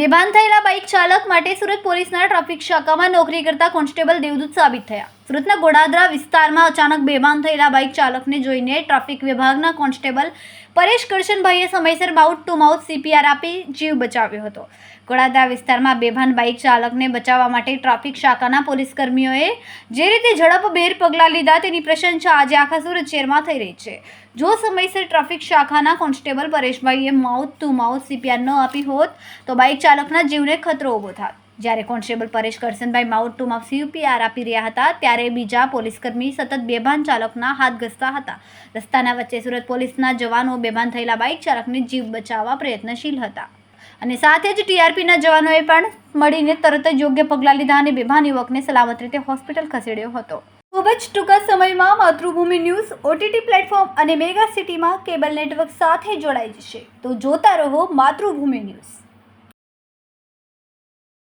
બેભાન થયેલા બાઇક ચાલક માટે સુરત પોલીસના ટ્રાફિક શાખામાં નોકરી કરતા કોન્સ્ટેબલ દેવદૂત સાબિત થયા. સુરતના ગોડાદરા વિસ્તારમાં અચાનક બેભાન થયેલા બાઇક ચાલકને જોઈને ટ્રાફિક વિભાગના કોન્સ્ટેબલ પરેશ કરશનભાઈએ સમયસર માઉથ ટુ માઉથ સીપીઆર આપી જીવ બચાવ્યો હતો. ગોડાદરા વિસ્તારમાં બેભાન બાઇક ચાલકને બચાવવા માટે ટ્રાફિક શાખાના પોલીસ કર્મીઓએ જે રીતે ઝડપભેર પગલાં લીધા તેની પ્રશંસા આજે આખા સુરત શહેરમાં થઈ રહી છે. જો સમયસર ટ્રાફિક શાખાના કોન્સ્ટેબલ પરેશભાઈએ માઉથ ટુ માઉથ સીપીઆર ન આપી હોત તો બાઇક ચાલકના જીવને ખતરો ઊભો થાત જ્યારે કોન્સ્ટેબલ પરેશ કરસનભાઈ માઉથ ટુ સીયુપીઆર આપી રહ્યા હતા, ત્યારે બીજા પોલીસકર્મી સતત બેભાન ચાલકના હાથ ઘસતા હતા. રસ્તાના વચ્ચે સુરત પોલીસના જવાનો બેભાન થયેલા બાઇક ચાલકને જીવ બચાવવા પ્રયત્નશીલ હતા. અને સાથે જ ટીઆરપીના જવાનોએ પણ મળીને તરત જ યોગ્ય પગલાં લીધા અને બેભાન યુવકને સલામત રીતે હોસ્પિટલ ખસેડ્યો હતો. ખૂબ જ ટૂંકા સમયમાં માતૃભૂમિ ન્યૂઝ, ઓટીટી પ્લેટફોર્મ અને મેગા સિટીમાં કેબલ નેટવર્ક સાથે જોડાઈ જશે. તો જોતા રહો માતૃભૂમિ ન્યૂઝ.